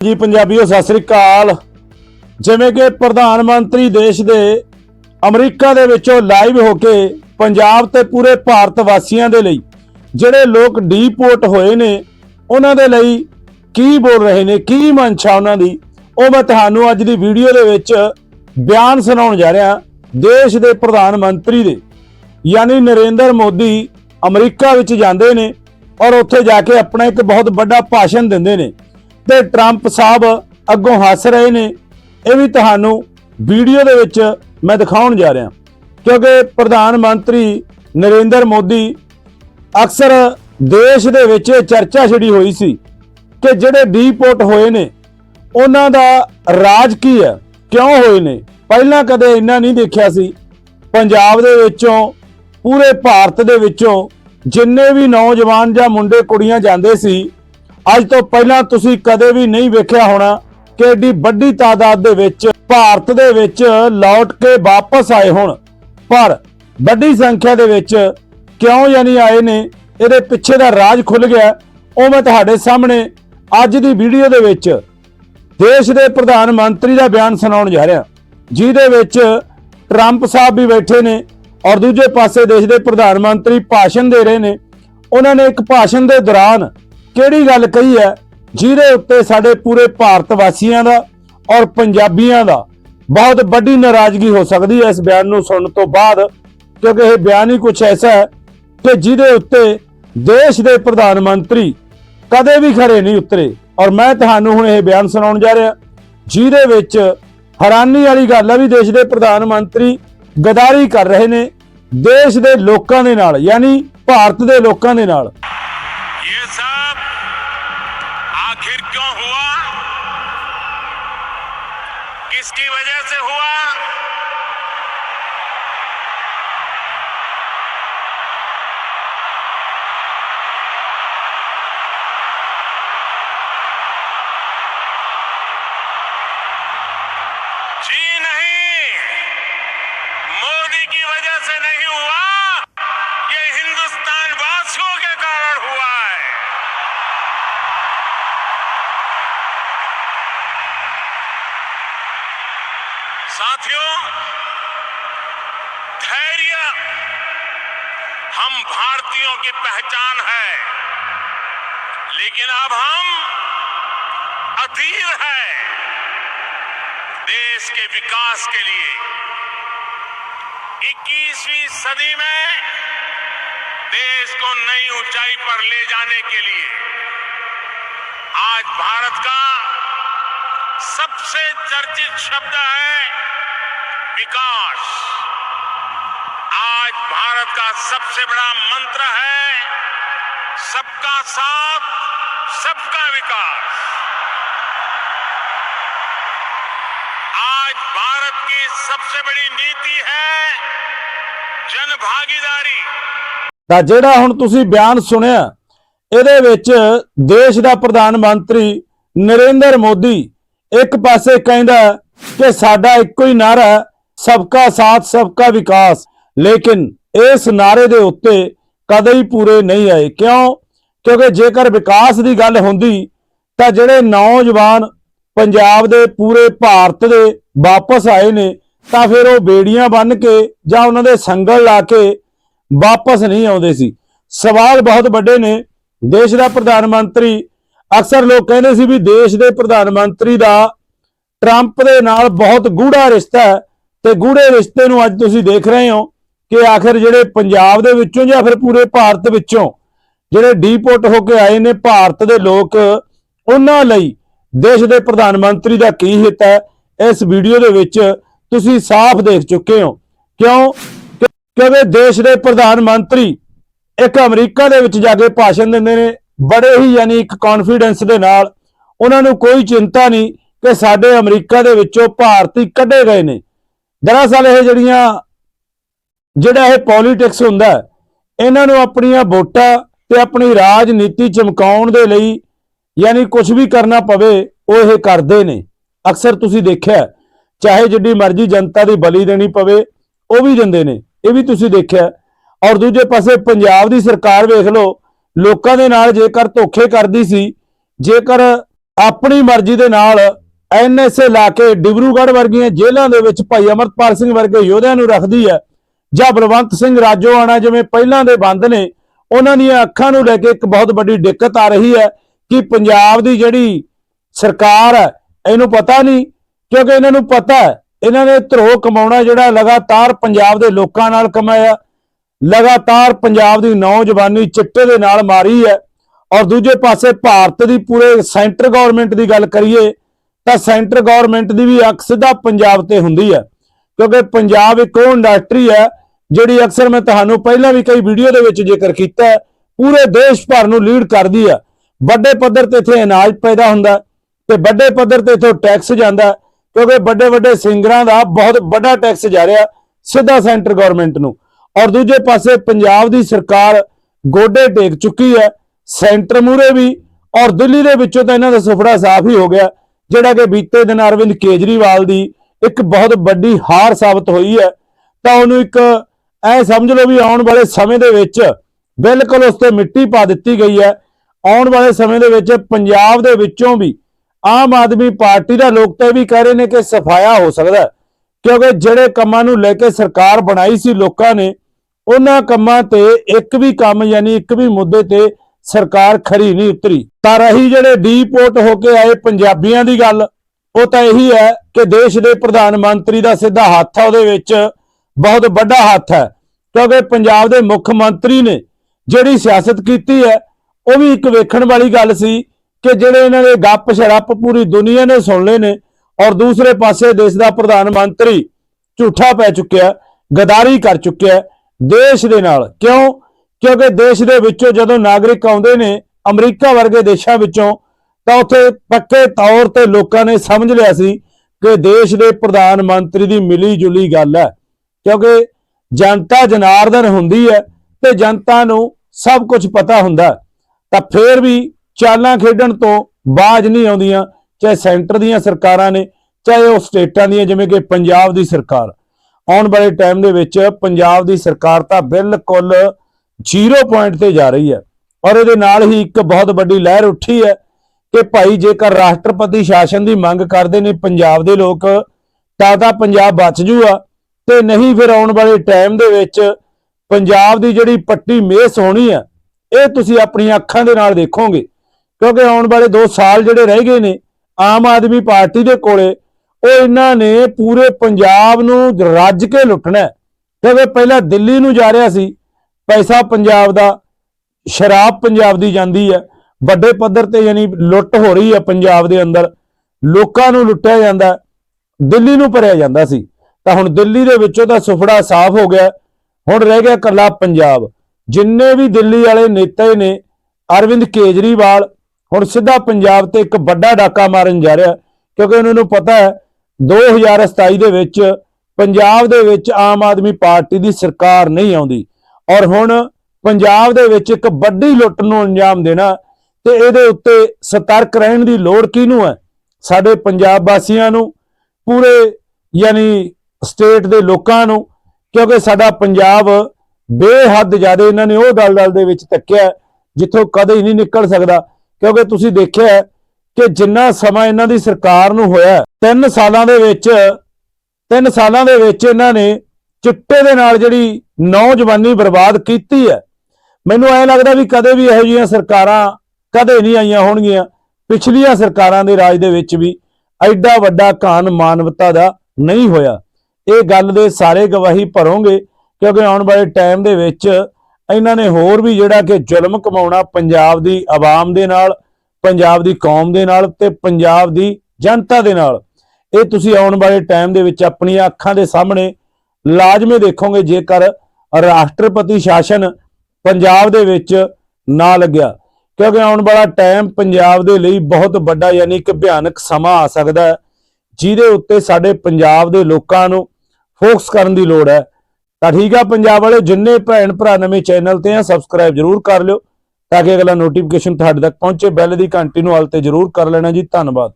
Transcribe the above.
ਜੀ ਪੰਜਾਬੀਓ, ਸਤਿ ਸ੍ਰੀ ਅਕਾਲ। ਜਿਵੇਂ ਕਿ ਪ੍ਰਧਾਨ ਮੰਤਰੀ ਦੇਸ਼ ਦੇ ਅਮਰੀਕਾ ਦੇ ਵਿੱਚੋਂ ਲਾਈਵ ਹੋ ਕੇ ਪੰਜਾਬ ਤੇ ਪੂਰੇ ਭਾਰਤ ਵਾਸੀਆਂ ਦੇ ਲਈ ਜਿਹੜੇ ਲੋਕ ਡੀਪੋਰਟ ਹੋਏ ਨੇ, ਉਹਨਾਂ ਦੇ ਲਈ ਕੀ ਬੋਲ ਰਹੇ ਨੇ, ਕੀ ਮਨਸ਼ਾ ਉਹਨਾਂ ਦੀ, ਉਹ ਮੈਂ ਤੁਹਾਨੂੰ ਅੱਜ ਦੀ ਵੀਡੀਓ ਦੇ ਵਿੱਚ ਬਿਆਨ ਸੁਣਾਉਣ ਜਾ ਰਿਹਾ। ਦੇਸ਼ ਦੇ ਪ੍ਰਧਾਨ ਮੰਤਰੀ ਦੇ, ਯਾਨੀ ਨਰਿੰਦਰ ਮੋਦੀ ਅਮਰੀਕਾ ਵਿੱਚ ਜਾਂਦੇ ਨੇ ਔਰ ਉੱਥੇ ਜਾ ਕੇ ਆਪਣਾ ਇੱਕ ਬਹੁਤ ਵੱਡਾ ਭਾਸ਼ਣ ਦਿੰਦੇ ਨੇ। ਤੇ ਟਰੰਪ ਸਾਹਿਬ ਅੱਗੋਂ ਹੱਸ ਰਹੇ ਨੇ, ਇਹ ਵੀ ਤੁਹਾਨੂੰ ਵੀਡੀਓ ਦੇ ਵਿੱਚ ਮੈਂ ਦਿਖਾਉਣ ਜਾ ਰਿਹਾ। ਕਿਉਂਕਿ ਪ੍ਰਧਾਨ ਮੰਤਰੀ ਨਰਿੰਦਰ ਮੋਦੀ ਅਕਸਰ ਦੇਸ਼ ਦੇ ਵਿੱਚ ਇਹ ਚਰਚਾ ਛਿੜੀ ਹੋਈ ਸੀ ਕਿ ਜਿਹੜੇ ਡੀਪੋਰਟ ਹੋਏ ਨੇ, ਉਹਨਾਂ ਦਾ ਰਾਜ ਕੀ ਹੈ, ਕਿਉਂ ਹੋਏ ਨੇ? ਪਹਿਲਾਂ ਕਦੇ ਇੰਨਾ ਨਹੀਂ ਦੇਖਿਆ ਸੀ। ਪੰਜਾਬ ਦੇ ਵਿੱਚੋਂ, ਪੂਰੇ ਭਾਰਤ ਦੇ ਵਿੱਚੋਂ ਜਿੰਨੇ ਵੀ ਨੌਜਵਾਨ ਜਾਂ ਮੁੰਡੇ ਕੁੜੀਆਂ ਜਾਂਦੇ ਸੀ ਅੱਜ ਤੋਂ ਪਹਿਲਾਂ ਤੁਸੀਂ ਕਦੇ ਵੀ ਨਹੀਂ ਵੇਖਿਆ ਹੋਣਾ ਕਿ ਏਡੀ ਵੱਡੀ ਤਾਦਾਦ ਦੇ ਵਿੱਚ ਭਾਰਤ ਦੇ ਵਿੱਚ ਲੌਟ ਕੇ ਵਾਪਸ ਆਏ ਹੋਣ। ਪਰ ਵੱਡੀ ਸੰਖਿਆ ਦੇ ਵਿੱਚ ਕਿਉਂ ਯਾਨੀ ਆਏ ਨੇ, ਇਹਦੇ ਪਿੱਛੇ ਦਾ ਰਾਜ ਖੁੱਲ ਗਿਆ, ਉਹ ਮੈਂ ਤੁਹਾਡੇ ਸਾਹਮਣੇ ਅੱਜ ਦੀ ਵੀਡੀਓ ਦੇ ਵਿੱਚ ਦੇਸ਼ ਦੇ ਪ੍ਰਧਾਨ ਮੰਤਰੀ ਦਾ ਬਿਆਨ ਸੁਣਾਉਣ ਜਾ ਰਿਹਾ। ਜਿਹਦੇ ਵਿੱਚ ਟਰੰਪ ਸਾਹਿਬ ਵੀ ਬੈਠੇ ਨੇ ਔਰ ਦੂਜੇ ਪਾਸੇ ਦੇਸ਼ ਦੇ ਪ੍ਰਧਾਨ ਮੰਤਰੀ ਭਾਸ਼ਣ ਦੇ ਰਹੇ ਨੇ। ਉਹਨਾਂ ਨੇ ਇੱਕ ਭਾਸ਼ਣ ਦੇ ਦੌਰਾਨ ਕਿਹੜੀ ਗੱਲ ਕਹੀ ਹੈ? ਜਿਹਦੇ ਉੱਤੇ ਸਾਡੇ ਪੂਰੇ ਭਾਰਤ ਵਾਸੀਆਂ ਦਾ ਔਰ ਪੰਜਾਬੀਆਂ ਦਾ ਬਹੁਤ ਵੱਡੀ ਨਾਰਾਜ਼ਗੀ ਹੋ ਸਕਦੀ ਹੈ ਇਸ ਬਿਆਨ ਨੂੰ ਸੁਣਨ ਤੋਂ ਬਾਅਦ, ਕਿਉਂਕਿ ਇਹ ਬਿਆਨ ਹੀ ਕੁਝ ਐਸਾ ਹੈ ਕਿ ਜਿਹਦੇ ਉੱਤੇ ਦੇਸ਼ ਦੇ ਪ੍ਰਧਾਨ ਮੰਤਰੀ ਕਦੇ ਵੀ ਖਰੇ ਨਹੀਂ ਉਤਰੇ। ਔਰ ਮੈਂ ਤੁਹਾਨੂੰ ਹੁਣ ਇਹ ਬਿਆਨ ਸੁਣਾਉਣ ਜਾ ਰਿਹਾ, ਜਿਹਦੇ ਵਿੱਚ ਹੈਰਾਨੀ ਵਾਲੀ ਗੱਲ ਹੈ ਵੀ ਦੇਸ਼ ਦੇ ਪ੍ਰਧਾਨ ਮੰਤਰੀ ਗਦਾਰੀ ਕਰ ਰਹੇ ਨੇ, ਦੇਸ਼ ਦੇ ਲੋਕਾਂ ਦੇ ਨਾਲ, ਯਾਨੀ ਭਾਰਤ ਦੇ ਲੋਕਾਂ ਦੇ ਨਾਲ। किसकी वजह साथियों, धैर्य हम भारतीयों की पहचान है। लेकिन अब हम अधीर है देश के विकास के लिए। 21वीं सदी में देश को नई ऊंचाई पर ले जाने के लिए आज भारत का सबसे चर्चित शब्द है विकास आज भारत का सबसे बड़ा मंत्र है सबका साथ सबका विकास आज भारत की सबसे बड़ी नीति है जन भागीदारी ਤਾਂ ਜਿਹੜਾ ਹੁਣ ਤੁਸੀਂ ਬਿਆਨ ਸੁਣਿਆ ਇਹਦੇ ਵਿੱਚ ਦੇਸ਼ ਦਾ ਪ੍ਰਧਾਨ ਮੰਤਰੀ ਨਰਿੰਦਰ ਮੋਦੀ ਇੱਕ ਪਾਸੇ ਕਹਿੰਦਾ ਕਿ ਸਾਡਾ ਇੱਕੋ ਹੀ ਨਾਰਾ ਹੈ, ਸਬਕਾ ਸਾਥ ਸਬਕਾ ਵਿਕਾਸ ਲੇਕਿਨ ਇਸ ਨਾਰੇ ਦੇ ਉੱਤੇ ਕਦੇ ਹੀ ਪੂਰੇ ਨਹੀਂ ਆਏ ਕਿਉਂ ਕਿਉਂਕਿ ਜੇਕਰ ਵਿਕਾਸ ਦੀ ਗੱਲ ਹੁੰਦੀ ਤਾਂ ਜਿਹੜੇ ਨੌਜਵਾਨ ਪੰਜਾਬ ਦੇ ਪੂਰੇ ਭਾਰਤ ਦੇ ਵਾਪਸ ਆਏ ਨੇ ਤਾਂ ਫਿਰ ਉਹ ਬੇੜੀਆਂ ਬੰਨ ਕੇ ਜਾਂ ਉਹਨਾਂ ਦੇ ਸੰਗਲ ਲਾ ਕੇ ਵਾਪਸ ਨਹੀਂ ਆਉਂਦੇ ਸੀ ਸਵਾਲ ਬਹੁਤ ਵੱਡੇ ਨੇ ਦੇਸ਼ ਦਾ ਪ੍ਰਧਾਨ ਮੰਤਰੀ ਅਕਸਰ ਲੋਕ ਕਹਿੰਦੇ ਸੀ ਵੀ ਦੇਸ਼ ਦੇ ਪ੍ਰਧਾਨ ਮੰਤਰੀ ਦਾ ਟਰੰਪ ਦੇ ਨਾਲ ਬਹੁਤ ਗੂੜਾ ਰਿਸ਼ਤਾ ਹੈ ਤੇ ਗੂੜੇ ਰਿਸ਼ਤੇ ਨੂੰ ਅੱਜ ਤੁਸੀਂ ਦੇਖ ਰਹੇ ਹੋ ਕਿ ਆਖਿਰ ਜਿਹੜੇ ਪੰਜਾਬ ਦੇ ਵਿੱਚੋਂ ਜਾਂ ਫਿਰ ਪੂਰੇ ਭਾਰਤ ਵਿੱਚੋਂ ਜਿਹੜੇ ਡੀਪੋਰਟ ਹੋ ਕੇ ਆਏ ਨੇ ਭਾਰਤ ਦੇ ਲੋਕ, ਉਹਨਾਂ ਲਈ ਦੇਸ਼ ਦੇ ਪ੍ਰਧਾਨ ਮੰਤਰੀ ਦਾ ਕੀ ਹਿੱਤ ਹੈ? ਇਸ ਵੀਡੀਓ ਦੇ ਵਿੱਚ ਤੁਸੀਂ ਸਾਫ਼ ਦੇਖ ਚੁੱਕੇ ਹੋ। ਕਿਉਂ? ਕਿ- ਕਿਉਂਕਿ ਦੇਸ਼ ਦੇ ਪ੍ਰਧਾਨ ਮੰਤਰੀ ਇੱਕ ਅਮਰੀਕਾ ਦੇ ਵਿੱਚ ਜਾ ਕੇ ਭਾਸ਼ਣ ਦਿੰਦੇ ਨੇ, ਬੜੇ ਹੀ ਯਾਨੀ ਇੱਕ ਕੌਨਫੀਡੈਂਸ ਦੇ ਨਾਲ। ਉਹਨਾਂ ਨੂੰ ਕੋਈ ਚਿੰਤਾ ਨਹੀਂ ਕਿ ਸਾਡੇ ਅਮਰੀਕਾ ਦੇ ਵਿੱਚੋਂ ਭਾਰਤੀ ਕੱਢੇ ਗਏ ਨੇ। ਦਰਅਸਲ ਇਹ ਜਿਹੜੀਆਂ, ਜਿਹੜਾ ਇਹ ਪੋਲਿਟਿਕਸ ਹੁੰਦਾ ਇਹਨਾਂ ਨੂੰ ਆਪਣੀਆਂ ਵੋਟਾਂ ਤੇ ਆਪਣੀ ਰਾਜਨੀਤੀ ਚਮਕਾਉਣ ਦੇ ਲਈ ਯਾਨੀ ਕੁਝ ਵੀ ਕਰਨਾ ਪਵੇ, ਉਹ ਇਹ ਕਰਦੇ ਨੇ। ਅਕਸਰ ਤੁਸੀਂ ਦੇਖਿਆ ਚਾਹੇ ਜਿੱਡੀ ਮਰਜ਼ੀ ਜਨਤਾ ਦੀ ਬਲੀ ਦੇਣੀ ਪਵੇ, ਉਹ ਵੀ ਦਿੰਦੇ ਨੇ। ਇਹ ਵੀ ਤੁਸੀਂ ਦੇਖਿਆ ਔਰ ਦੂਜੇ ਪਾਸੇ ਪੰਜਾਬ ਦੀ ਸਰਕਾਰ ਵੇਖ ਲਓ, ਲੋਕਾਂ ਦੇ ਨਾਲ ਜੇਕਰ ਧੋਖੇ ਕਰਦੀ ਸੀ, ਜੇਕਰ ਆਪਣੀ ਮਰਜ਼ੀ ਦੇ ਨਾਲ ਐਨਐਸਏ ਲਾ ਕੇ ਡਿਬਰੂਗੜ੍ਹ ਵਰਗੀਆਂ ਜੇਲ੍ਹਾਂ ਦੇ ਵਿੱਚ ਭਾਈ ਅਮਰਪਾਲ ਸਿੰਘ ਵਰਗੇ ਯੋਧਿਆਂ ਨੂੰ ਰੱਖਦੀ ਹੈ, ਜਾਂ ਬਲਵੰਤ ਸਿੰਘ ਰਾਜੋਆਣਾ ਜਿਵੇਂ ਪਹਿਲਾਂ ਦੇ ਬੰਦ ਨੇ, ਉਹਨਾਂ ਦੀਆਂ ਅੱਖਾਂ ਨੂੰ ਲੈ ਕੇ ਇੱਕ ਬਹੁਤ ਵੱਡੀ ਦਿੱਕਤ ਆ ਰਹੀ ਹੈ ਕਿ ਪੰਜਾਬ ਦੀ ਜਿਹੜੀ ਸਰਕਾਰ ਹੈ, ਇਹਨੂੰ ਪਤਾ ਨਹੀਂ, ਕਿਉਂਕਿ ਇਹਨਾਂ ਨੂੰ ਪਤਾ ਹੈ, ਇਹਨਾਂ ਨੇ ਧਰੋ ਕਮਾਉਣਾ ਜਿਹੜਾ ਲਗਾਤਾਰ ਪੰਜਾਬ ਦੇ ਲੋਕਾਂ ਨਾਲ ਕਮਾਇਆ, ਲਗਾਤਾਰ ਪੰਜਾਬ ਦੀ ਨੌਜਵਾਨੀ ਚਿੱਟੇ ਦੇ ਨਾਲ ਮਾਰੀ ਹੈ, ਔਰ ਦੂਜੇ ਪਾਸੇ ਭਾਰਤ ਦੀ ਪੂਰੇ ਸੈਂਟਰ ਗਵਰਨਮੈਂਟ ਦੀ ਗੱਲ ਕਰੀਏ ਤਾਂ ਸੈਂਟਰ ਗਵਰਨਮੈਂਟ ਦੀ ਵੀ ਅੱਖ ਸਿੱਧਾ ਪੰਜਾਬ ਤੇ ਹੁੰਦੀ ਹੈ। ਕਿਉਂਕਿ ਪੰਜਾਬ ਇੱਕ ਉਹ ਇੰਡਸਟਰੀ ਹੈ, ਜਿਹੜੀ ਅਕਸਰ ਮੈਂ ਤੁਹਾਨੂੰ ਪਹਿਲਾਂ ਵੀ ਕਈ ਵੀਡੀਓ ਦੇ ਵਿੱਚ ਜ਼ਿਕਰ ਕੀਤਾ ਪੂਰੇ ਦੇਸ਼ ਭਰ ਨੂੰ ਲੀਡ ਕਰਦੀ ਹੈ। ਵੱਡੇ ਪੱਧਰ ਤੇ ਇੱਥੇ ਅਨਾਜ ਪੈਦਾ ਹੁੰਦਾ ਹੈ ਤੇ ਵੱਡੇ ਪੱਧਰ ਤੇ ਇੱਥੋਂ ਟੈਕਸ ਜਾਂਦਾ ਕਿਉਂਕਿ ਵੱਡੇ ਵੱਡੇ ਸਿੰਗਰਾਂ ਦਾ ਬਹੁਤ ਵੱਡਾ ਟੈਕਸ ਜਾ ਰਿਹਾ ਸਿੱਧਾ ਸੈਂਟਰ ਗਵਰਨਮੈਂਟ ਨੂੰ। ਔਰ ਦੂਜੇ ਪਾਸੇ ਪੰਜਾਬ ਦੀ ਸਰਕਾਰ ਗੋਡੇ ਟੇਕ ਚੁੱਕੀ ਹੈ, ਸੈਂਟਰ ਮੂਰੇ ਵੀ, ਔਰ ਦਿੱਲੀ ਦੇ ਵਿੱਚੋਂ ਤਾਂ ਇਹਨਾਂ ਦਾ ਸਫੜਾ ਸਾਫ਼ ਹੀ ਹੋ ਗਿਆ। ਜਿਹੜਾ ਕਿ ਬੀਤੇ ਦਿਨ ਅਰਵਿੰਦ ਕੇਜਰੀਵਾਲ ਦੀ ਇੱਕ ਬਹੁਤ ਵੱਡੀ ਹਾਰ ਸਾਬਤ ਹੋਈ ਹੈ, ਤਾਂ ਉਹਨੂੰ ਇੱਕ ਐ ਸਮਝ ਲਓ ਵੀ ਆਉਣ ਵਾਲੇ ਸਮੇਂ ਦੇ ਵਿੱਚ ਬਿਲਕੁਲ ਉਸ ਤੇ ਮਿੱਟੀ ਪਾ ਦਿੱਤੀ ਗਈ ਹੈ। ਆਉਣ ਵਾਲੇ ਸਮੇਂ ਦੇ ਵਿੱਚ ਪੰਜਾਬ ਦੇ ਵਿੱਚੋਂ ਵੀ ਆਮ ਆਦਮੀ ਪਾਰਟੀ ਦਾ ਲੋਕ ਤਾਂ ਇਹ ਵੀ ਕਹਿ ਰਹੇ ਨੇ ਕਿ ਸਫਾਇਆ ਹੋ ਸਕਦਾ ਕਿਉਂਕਿ ਜਿਹੜੇ ਕੰਮਾਂ ਨੂੰ ਲੈ ਕੇ ਸਰਕਾਰ ਬਣਾਈ ਸੀ ਲੋਕਾਂ ਨੇ, ਉਹਨਾਂ ਕੰਮਾਂ ਤੇ ਇੱਕ ਵੀ ਕੰਮ ਯਾਨੀ ਇੱਕ ਵੀ ਮੁੱਦੇ ਤੇ ਸਰਕਾਰ ਖਰੀ ਨਹੀਂ ਉਤਰੀ। ਤਾਂ ਰਹੀ ਜਿਹੜੇ ਡੀਪੋਰਟ ਹੋ ਕੇ ਆਏ ਪੰਜਾਬੀਆਂ ਦੀ ਗੱਲ, ਉਹ ਤਾਂ ਇਹੀ ਹੈ ਕਿ ਦੇਸ਼ ਦੇ ਪ੍ਰਧਾਨ ਮੰਤਰੀ ਦਾ ਸਿੱਧਾ ਹੱਥ ਹੈ ਉਹਦੇ ਵਿੱਚ ਬਹੁਤ ਵੱਡਾ ਹੱਥ ਹੈ। ਕਿਉਂਕਿ ਪੰਜਾਬ ਦੇ ਮੁੱਖ ਮੰਤਰੀ ਨੇ ਜਿਹੜੀ ਸਿਆਸਤ ਕੀਤੀ ਹੈ, ਉਹ ਵੀ ਇੱਕ ਵੇਖਣ ਵਾਲੀ ਗੱਲ ਸੀ ਕਿ ਜਿਹੜੇ ਇਹਨਾਂ ਦੇ ਗੱਪ ਸ਼ਰੱਪ ਪੂਰੀ ਦੁਨੀਆ ਨੇ ਸੁਣ ਲਏ ਨੇ ਔਰ ਦੂਸਰੇ ਪਾਸੇ ਦੇਸ਼ ਦਾ ਪ੍ਰਧਾਨ ਮੰਤਰੀ ਝੂਠਾ ਪੈ ਚੁੱਕਿਆ, ਗਦਾਰੀ ਕਰ ਚੁੱਕਿਆ ਦੇਸ਼ ਦੇ ਨਾਲ। ਕਿਉਂ? ਕਿਉਂਕਿ ਦੇਸ਼ ਦੇ ਵਿੱਚੋਂ ਜਦੋਂ ਨਾਗਰਿਕ ਆਉਂਦੇ ਨੇ ਅਮਰੀਕਾ ਵਰਗੇ ਦੇਸ਼ਾਂ ਵਿੱਚੋਂ, ਤਾਂ ਉੱਥੇ ਪੱਕੇ ਤੌਰ ਤੇ ਲੋਕਾਂ ਨੇ ਸਮਝ ਲਿਆ ਸੀ ਕਿ ਦੇਸ਼ ਦੇ ਪ੍ਰਧਾਨ ਮੰਤਰੀ ਦੀ ਮਿਲੀ ਜੁਲੀ ਗੱਲ ਹੈ। ਕਿਉਂਕਿ ਜਨਤਾ ਜਨਾਰਦਨ ਹੁੰਦੀ ਹੈ ਤੇ ਜਨਤਾ ਨੂੰ ਸਭ ਕੁਝ ਪਤਾ ਹੁੰਦਾ ਤਾਂ ਫੇਰ ਵੀ ਚਾਲਾਂ ਖੇਡਣ ਤੋਂ ਬਾਜ ਨਹੀਂ ਆਉਂਦੀਆਂ, ਚਾਹੇ ਸੈਂਟਰ ਦੀਆਂ ਸਰਕਾਰਾਂ ਨੇ, ਚਾਹੇ ਉਹ ਸਟੇਟਾਂ ਦੀਆਂ, ਜਿਵੇਂ ਕਿ ਪੰਜਾਬ ਦੀ ਸਰਕਾਰ। ਆਉਣ ਵਾਲੇ ਟਾਈਮ ਦੇ ਵਿੱਚ ਪੰਜਾਬ ਦੀ ਸਰਕਾਰ ਤਾਂ ਬਿਲਕੁਲ ਜ਼ੀਰੋ ਪੁਆਇੰਟ ਤੇ ਜਾ ਰਹੀ ਹੈ ਔਰ ਇਹਦੇ ਨਾਲ ਹੀ ਇੱਕ ਬਹੁਤ ਵੱਡੀ ਲਹਿਰ ਉੱਠੀ ਹੈ ਕਿ ਭਾਈ ਜੇਕਰ ਰਾਸ਼ਟਰਪਤੀ ਸ਼ਾਸਨ ਦੀ ਮੰਗ ਕਰਦੇ ਨੇ ਪੰਜਾਬ ਦੇ ਲੋਕ, ਤਾਂ ਤਾਂ ਪੰਜਾਬ ਬਚ ਜੂਗਾ ਤੇ ਨਹੀਂ ਫਿਰ ਆਉਣ ਵਾਲੇ ਟਾਈਮ ਦੇ ਵਿੱਚ ਪੰਜਾਬ ਦੀ ਜਿਹੜੀ ਪੱਟੀ ਮੇਸ ਹੋਣੀ ਹੈ, ਇਹ ਤੁਸੀਂ ਆਪਣੀਆਂ ਅੱਖਾਂ ਦੇ ਨਾਲ ਦੇਖੋਗੇ। ਕਿਉਂਕਿ ਆਉਣ ਵਾਲੇ 2 ਸਾਲ ਜਿਹੜੇ ਰਹਿ ਗਏ ਨੇ ਆਮ ਆਦਮੀ ਪਾਰਟੀ ਦੇ ਕੋਲੇ, ਉਹ ਇਹਨਾਂ ਨੇ ਪੂਰੇ ਪੰਜਾਬ ਨੂੰ ਰੱਜ ਕੇ ਲੁੱਟਣਾ ਕਿਉਂਕਿ ਪਹਿਲਾਂ ਦਿੱਲੀ ਨੂੰ ਜਾ ਰਿਹਾ ਸੀ ਪੈਸਾ ਪੰਜਾਬ ਦਾ, ਸ਼ਰਾਬ ਪੰਜਾਬ ਦੀ ਜਾਂਦੀ ਹੈ। ਵੱਡੇ ਪੱਧਰ ਤੇ ਯਾਨੀ ਲੁੱਟ ਹੋ ਰਹੀ ਹੈ ਪੰਜਾਬ ਦੇ ਅੰਦਰ। ਲੋਕਾਂ ਨੂੰ ਲੁੱਟਿਆ ਜਾਂਦਾ ਦਿੱਲੀ ਨੂੰ ਭਰਿਆ ਜਾਂਦਾ ਸੀ। ਤਾਂ ਹੁਣ ਦਿੱਲੀ ਦੇ ਵਿੱਚੋਂ ਤਾਂ ਸੁਫੜਾ ਸਾਫ਼ ਹੋ ਗਿਆ। ਹੁਣ ਰਹਿ ਗਿਆ ਇਕੱਲਾ ਪੰਜਾਬ। ਜਿੰਨੇ ਵੀ ਦਿੱਲੀ ਵਾਲੇ ਨੇਤਾ ਨੇ, ਅਰਵਿੰਦ ਕੇਜਰੀਵਾਲ, ਹੁਣ ਸਿੱਧਾ ਪੰਜਾਬ ਤੇ ਇੱਕ ਵੱਡਾ ਡਾਕਾ ਮਾਰਨ ਜਾ ਰਿਹਾ। ਕਿਉਂਕਿ ਉਹਨਾਂ ਨੂੰ ਪਤਾ ਹੈ 2027 ਦੇ ਵਿੱਚ ਪੰਜਾਬ ਦੇ ਵਿੱਚ ਆਮ ਆਦਮੀ ਪਾਰਟੀ ਦੀ ਸਰਕਾਰ ਨਹੀਂ ਆਉਂਦੀ। ਔਰ ਹੁਣ ਪੰਜਾਬ ਦੇ ਵਿੱਚ ਇੱਕ ਵੱਡੀ ਲੁੱਟ ਨੂੰ ਅੰਜਾਮ ਦੇਣਾ ਤੇ ਇਹਦੇ ਉੱਤੇ ਸਤਰਕ ਰਹਿਣ ਦੀ ਲੋੜ ਕਿਹਨੂੰ ਹੈ? ਸਾਡੇ ਪੰਜਾਬ ਵਾਸੀਆਂ ਨੂੰ, ਪੂਰੇ ਯਾਨੀ ਸਟੇਟ ਦੇ ਲੋਕਾਂ ਨੂੰ, ਕਿਉਂਕਿ ਸਾਡਾ ਪੰਜਾਬ ਬੇਹੱਦ ਜ਼ਿਆਦਾ ਇਹਨਾਂ ਨੇ ਉਹ ਦਲਦਲ ਦੇ ਵਿੱਚ ਤੱਕਿਆ ਜਿੱਥੋਂ ਕਦੇ ਹੀ ਨਹੀਂ ਨਿਕਲ ਸਕਦਾ। ਕਿਉਂਕਿ ਤੁਸੀਂ ਦੇਖਿਆ ਕਿ ਜਿੰਨਾ ਸਮਾਂ ਇਹਨਾਂ ਦੀ ਸਰਕਾਰ ਨੂੰ ਹੋਇਆ 3 ਸਾਲਾਂ ਦੇ ਵਿੱਚ 3 ਸਾਲਾਂ ਦੇ ਵਿੱਚ ਇਹਨਾਂ ਨੇ ਚਿੱਟੇ ਦੇ ਨਾਲ ਜਿਹੜੀ ਨੌਜਵਾਨੀ ਬਰਬਾਦ ਕੀਤੀ ਹੈ, ਮੈਨੂੰ ਐ ਲੱਗਦਾ ਵੀ ਕਦੇ ਵੀ ਇਹੋ ਜਿਹੀਆਂ ਸਰਕਾਰਾਂ ਕਦੇ ਨਹੀਂ ਆਈਆਂ ਹੋਣਗੀਆਂ। ਪਿਛਲੀਆਂ ਸਰਕਾਰਾਂ ਦੇ ਰਾਜ ਦੇ ਵਿੱਚ ਵੀ ਐਡਾ ਵੱਡਾ ਕਾਨ ਮਾਨਵਤਾ ਦਾ ਨਹੀਂ ਹੋਇਆ। ਇਹ ਗੱਲ ਦੇ ਸਾਰੇ ਗਵਾਹੀ ਭਰੋਗੇ, ਕਿਉਂਕਿ ਆਉਣ ਵਾਲੇ ਟਾਈਮ ਦੇ ਵਿੱਚ ਇਹਨਾਂ ਨੇ ਹੋਰ ਵੀ ਜਿਹੜਾ ਕਿ ਜ਼ੁਲਮ ਕਮਾਉਣਾ ਪੰਜਾਬ ਦੀ ਆਵਾਮ ਦੇ ਨਾਲ, ਪੰਜਾਬ ਦੀ ਕੌਮ ਦੇ ਨਾਲ ਤੇ ਪੰਜਾਬ ਦੀ ਜਨਤਾ ਦੇ ਨਾਲ। ਇਹ ਤੁਸੀਂ ਆਉਣ ਵਾਲੇ ਟਾਈਮ ਦੇ ਵਿੱਚ ਆਪਣੀਆਂ ਅੱਖਾਂ ਦੇ ਸਾਹਮਣੇ ਲਾਜ਼ਮੀ ਦੇਖੋਗੇ ਜੇਕਰ ਰਾਸ਼ਟਰਪਤੀ ਸ਼ਾਸਨ ਪੰਜਾਬ ਦੇ ਵਿੱਚ ਨਾ ਲੱਗਿਆ। ਕਿਉਂਕਿ ਆਉਣ ਵਾਲਾ ਟਾਈਮ ਪੰਜਾਬ ਦੇ ਲਈ ਬਹੁਤ ਵੱਡਾ ਯਾਨੀ ਕਿ ਭਿਆਨਕ ਸਮਾਂ ਆ ਸਕਦਾ ਹੈ, ਜਿਹਦੇ ਉੱਤੇ ਸਾਡੇ ਪੰਜਾਬ ਦੇ ਲੋਕਾਂ ਨੂੰ ਫੋਕਸ ਕਰਨ ਦੀ ਲੋੜ ਹੈ। ਤਾਂ ਠੀਕ ਆ ਪੰਜਾਬ ਵਾਲੇ ਜਿੰਨੇ ਭੈਣ ਭਰਾ ਨਵੇਂ ਚੈਨਲ ਤੇ ਆ ਸਬਸਕ੍ਰਾਈਬ ਜਰੂਰ ਕਰ ਲਿਓ, ਤਾਂ ਕਿ ਅਗਲਾ ਨੋਟੀਫਿਕੇਸ਼ਨ ਤੁਹਾਡੇ ਤੱਕ ਪਹੁੰਚੇ ਬੈਲ ਦੀ ਘੰਟੀ ਨੂੰ ਹਾਲ ਤੇ ਜਰੂਰ ਕਰ ਲੈਣਾ ਜੀ। ਧੰਨਵਾਦ।